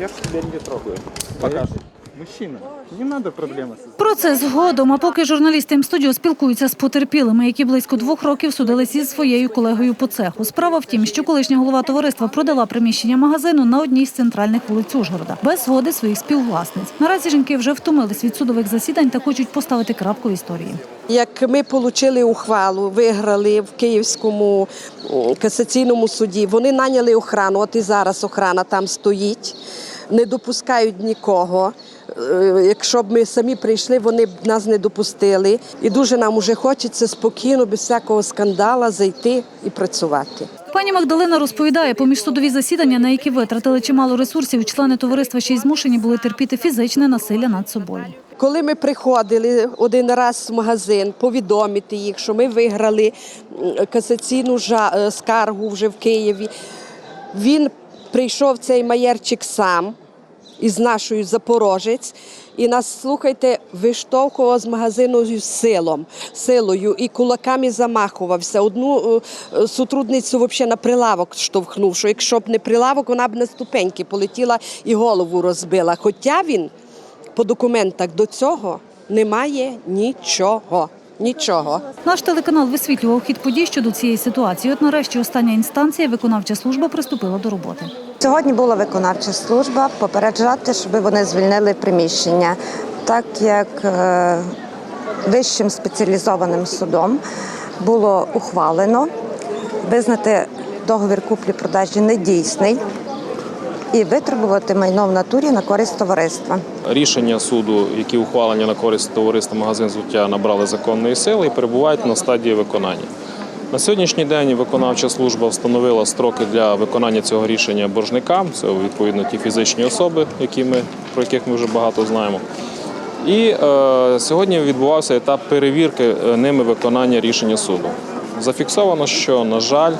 Я ж тебя не трогаю. Пока. Мужчина, не надо проблемы создавать. Про це згодом. А поки журналісти М-студіо спілкуються з потерпілими, які близько двох років судились із своєю колегою по цеху. Справа в тім, що колишня голова товариства продала приміщення магазину на одній з центральних вулиць Ужгорода без згоди своїх співвласниць. Наразі жінки вже втомились від судових засідань та хочуть поставити крапку в історії. Як ми отримали ухвалу, виграли в Київському касаційному суді, вони наняли охрану. От і зараз охрана там стоїть, не допускають нікого. Е, Якщо б ми самі прийшли, вони б нас не допустили. І дуже нам уже хочеться спокійно, без всякого скандала зайти і працювати. Пані Магдалина розповідає, поміж судові засідання, на які витратили чимало ресурсів, члени товариства ще й змушені були терпіти фізичне насилля над собою. Коли ми приходили один раз в магазин, повідомити їх, що ми виграли касаційну е, скаргу вже в Києві, він прийшов цей маєрчик сам із нашою Запорожець. І нас, слухайте, виштовхував з магазину силом, силою і кулаками замахувався. Одну е, сотрудницю взагалі на прилавок штовхнув, що якщо б не прилавок, вона б на ступеньки полетіла і голову розбила. Хоча він по документах до цього немає нічого. Нічого. Наш телеканал висвітлював хід подій щодо цієї ситуації. От нарешті остання інстанція, виконавча служба, приступила до роботи. Сьогодні була виконавча служба попереджати, щоб вони звільнили приміщення, так як е, вищим спеціалізованим судом було ухвалено визнати договір куплі-продажі недійсний і витребувати майно в натурі на користь товариства. Рішення суду, які ухвалені на користь товариства магазин взуття, набрали законної сили і перебувають на стадії виконання. На сьогоднішній день виконавча служба встановила строки для виконання цього рішення боржникам. Це відповідно ті фізичні особи, які ми, про яких ми вже багато знаємо. І е, сьогодні відбувався етап перевірки е, ними виконання рішення суду. Зафіксовано, що, на жаль,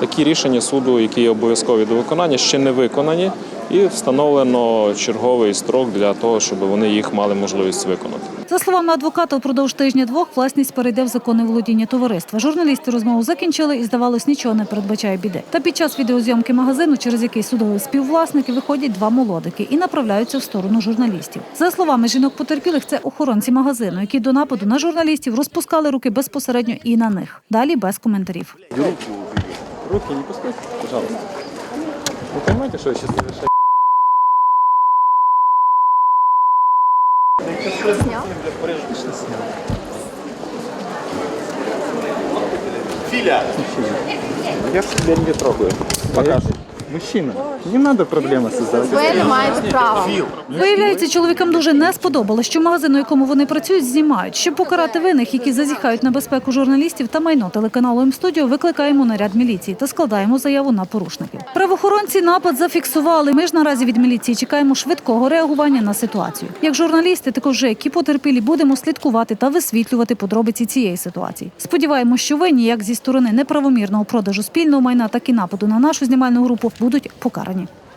такі рішення суду, які є обов'язкові до виконання, ще не виконані, і встановлено черговий строк для того, щоб вони їх мали можливість виконати. За словами адвоката, впродовж тижня-двох власність перейде в законне володіння товариства. Журналісти розмову закінчили і, здавалось, нічого не передбачає біди. Та під час відеозйомки магазину, через який судові співвласники, виходять два молодики і направляються в сторону журналістів. За словами жінок потерпілих, це охоронці магазину, які до нападу на журналістів розпускали руки безпосередньо і на них. Далі без коментарів. Руки не пускайте, пожалуйста. Вы понимаете, что я сейчас совершаю? Филя! Я тебя не трогаю. Пока. Мужчина, не надо проблемы создавать. Ви не маєте права. Виявляється, чоловікам дуже не сподобалось, що магазин, у якому вони працюють, знімають. Щоб покарати винних, які зазіхають на безпеку журналістів та майно телеканалу М-студіо, викликаємо наряд міліції та складаємо заяву на порушників. Правоохоронці напад зафіксували. Ми ж наразі від міліції чекаємо швидкого реагування на ситуацію. Як журналісти, також які потерпілі, будемо слідкувати та висвітлювати подробиці цієї ситуації. Сподіваємось, що винні як зі сторони неправомірного продажу спільного майна, так і нападу на нашу знімальну групу будуть покарані. Fragen.